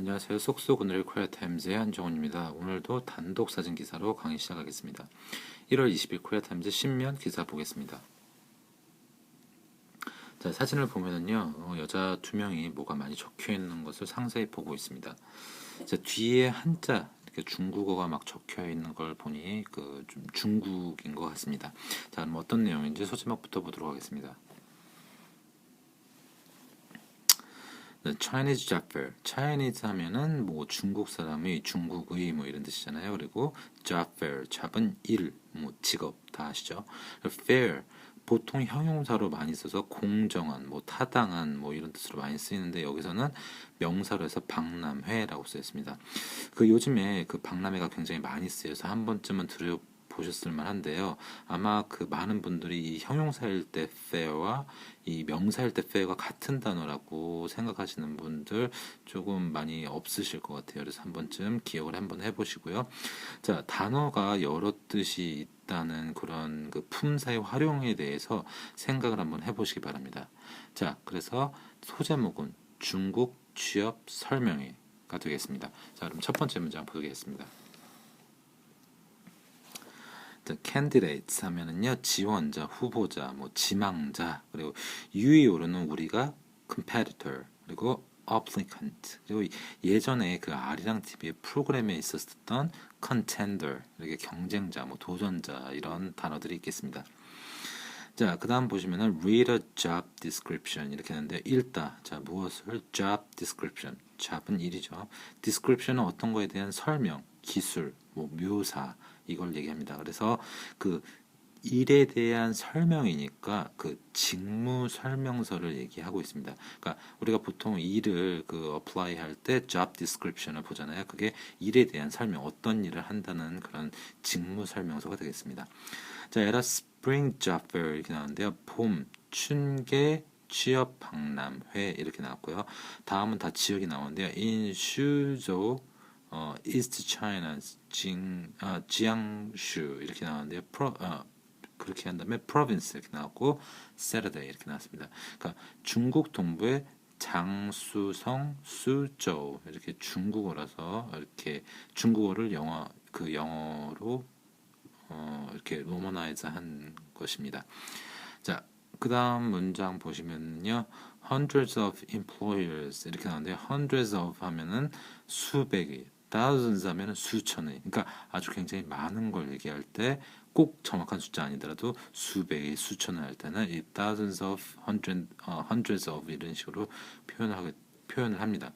안녕하세요. 쏙쏙 오늘의 코리아 타임즈의 한정훈입니다. 오늘도 단독 사진 기사로 강의 시작하겠습니다. 1월 20일 코리아 타임즈 신면 기사 보겠습니다. 자, 사진을 보면은요, 어, 여자 두 명이 뭐가 많이 적혀 있는 것을 상세히 보고 있습니다. 자, 뒤에 한자, 이렇게 중국어가 막 적혀 있는 걸 보니 그 좀 중국인 것 같습니다. 자, 그럼 어떤 내용인지 소제목부터 보도록 하겠습니다. The Chinese Job Chinese 하면은 뭐 중국 사람이 중국의 뭐 이런 뜻이잖아요. 그리고 fair, 잡은 일, 뭐 직업 다 아시죠? fair 보통 형용사로 많이 써서 공정한, 뭐 타당한, 뭐 이런 뜻으로 많이 쓰이는데 여기서는 명사로 해서 박람회라고 쓰였습니다. 그 요즘에 그 박람회가 굉장히 많이 쓰여서 한 번쯤은 들여 보셨을 만한데요. 아마 그 많은 분들이 이 형용사일 때 fair와 이 명사일 때 fair가 같은 단어라고 생각하시는 분들 조금 많이 없으실 것 같아요. 그래서 한 번쯤 기억을 한번 해보시고요. 자, 단어가 여러 뜻이 있다는 그런 그 품사의 활용에 대해서 생각을 한번 해보시기 바랍니다. 자, 그래서 소제목은 중국 취업 설명회가 되겠습니다. 자, 그럼 첫 번째 문장 보겠습니다. The candidates 하면은요 지원자, 후보자, 뭐 지망자 그리고 유의어로는 우리가 competitor 그리고 applicant 그리고 예전에 그 아리랑 TV의 프로그램에 있었던 contender 이렇게 경쟁자, 뭐 도전자 이런 단어들이 있겠습니다. 자, 그 다음 보시면은 read a job description 이렇게 하는데 읽다. 자, 무엇을 job description. job은 일이죠. description은 어떤 거에 대한 설명, 기술, 뭐 묘사 이걸 얘기합니다. 그래서 그 일에 대한 설명이니까 그 직무 설명서를 얘기하고 있습니다. 그러니까 우리가 보통 일을 그 apply 할 때 job description을 보잖아요. 그게 일에 대한 설명, 어떤 일을 한다는 그런 직무 설명서가 되겠습니다. 자, 에라 spring job fair 이렇게 나오는데요. 봄, 춘계, 취업 박람회 이렇게 나왔고요. 다음은 다 지역이 나오는데요. in 슈조 어, East China, 징, 아, 지양슈 이렇게 나왔는데요. 프로, 어, 그렇게 한 다음에 province 이렇게 나왔고 Saturday 이렇게 나왔습니다. 그러니까 중국 동부의 장수성 수저우 이렇게 중국어라서 이렇게 중국어를 영어 그 영어로 어, 이렇게 로머나이즈 한 것입니다. 자, 그 다음 문장 보시면요. hundreds of employers 이렇게 나오는데 hundreds of 하면은 수백이 thousands 하면 수천의 그러니까 아주 굉장히 많은 걸 얘기할 때 꼭 정확한 숫자 아니더라도 수백의 수천을 할 때는 이 thousands of hundred, uh, hundreds of 이런 식으로 표현하게 표현을 합니다.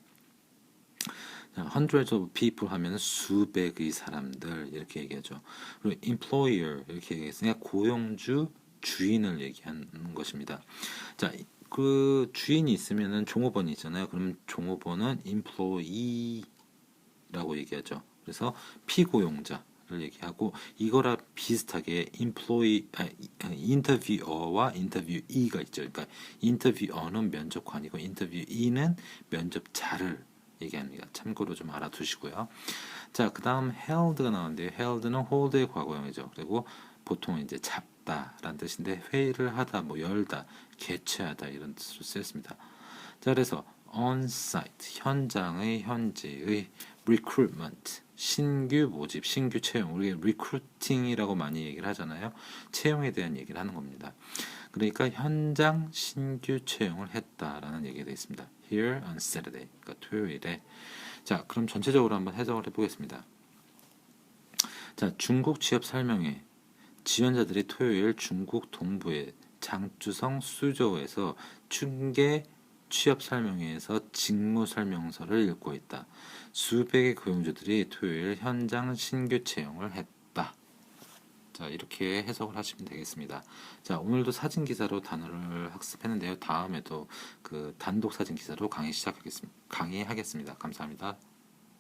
Hundreds of people 하면 수백의 사람들 이렇게 얘기하죠. 그리고 employer 이렇게 얘기했으니까 고용주 주인을 얘기하는 것입니다. 자, 그 주인이 있으면은 종업원이 있잖아요. 그럼 종업원은 employee 라고 얘기하죠. 그래서 피고용자 를 얘기하고 이거랑 비슷하게 employee 아, 인터뷰어와 인터뷰이가 있죠. 그러니까 인터뷰어는 면접관이고 인터뷰이는 면접자를 얘기합니다. 참고로 좀 알아두시고요. 자, 그 다음 held가 나오는데요. held는 hold의 과거형이죠. 그리고 보통 이제 잡다라는 뜻인데 회의를 하다, 뭐 열다, 개최하다 이런 뜻으로 쓰였습니다. 자, 그래서 on-site 현장의 현지의 recruitment 신규 모집, 신규 채용. 우리가 recruiting이라고 많이 얘기를 하잖아요. 채용에 대한 얘기를 하는 겁니다. 그러니까 현장 신규 채용을 했다라는 얘기가 되어 있습니다. Here on Saturday. 그러니까 토요일에. 자, 그럼 전체적으로 한번 해석을 해보겠습니다. 자, 중국 취업 설명회. 지원자들이 토요일 중국 동부의 장주성 수저에서 충계 취업 설명회에서 직무 설명서를 읽고 있다. 수백의 고용주들이 토요일 현장 신규 채용을 했다. 자, 이렇게 해석을 하시면 되겠습니다. 자, 오늘도 사진 기사로 단어를 학습했는데요. 다음에도 그 단독 사진 기사로 강의 시작하겠습니다. 강의하겠습니다. 감사합니다.